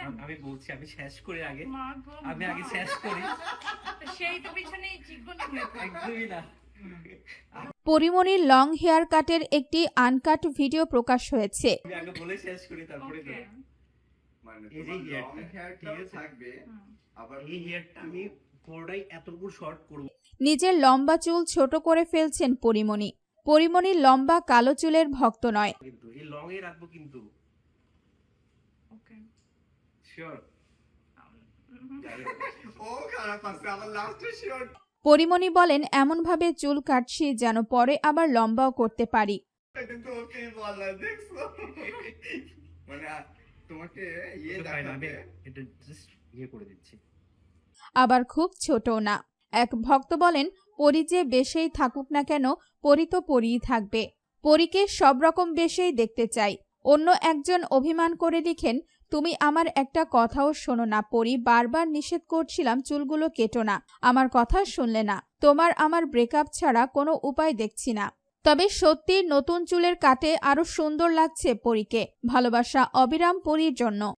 বলবেন আমি বলছি আমি শেষ করি আগে। আমি আগে শেষ করি। সেই তো পিছনে চিকন একদমই না। পরিমণির লং হেয়ার কাটের একটি আনকাট ভিডিও প্রকাশ হয়েছে। আমি আগে বলে শেষ করি তারপরে তো মানে এই যে তোমার hairটা, long hairটা ঠিক আছে? থাকবে আবার এই হেয়ারটা আমি পুরোটাই এতটুকু শর্ট করব। নিজের লম্বা চুল ছোট করে ফেলছেন পরিমণি। পরিমণি লম্বা কালো চুলের ভক্ত নয়। কিন্তু এই লং এ রাখব কিন্তু. শিওর ও খারাপ আছে আমার লাস্টে শিওর পরিমণি বলেন এমনভাবে চুল কাটছি যেন পরে আবার লম্বাও করতে পারি। কিন্তু ওকে বলা দেখছ? মানে ইয়ে ইয়ে করে দিচ্ছি। আবার খুব ছোটও না। এক ভক্ত বলেন পরি যে বেশেই থাকুক না কেন পরি তো পরিই থাকবে। পরীকে সব রকম বেশেই দেখতে চাই। অন্য একজন অভিমান করে লিখেন, তুমি আমার একটা কথাও শোনো না পরি, বারবার নিষেধ করছিলাম চুলগুলো কেটো না। আমার কথা শুনলে না। তোমার আমার ব্রেকআপ ছাড়া কোনো উপায় দেখছি না। তবে সত্যি নতুন চুলের কাটে আরও সুন্দর লাগছে পরীকে। ভালোবাসা অবিরাম পরীর জন্য।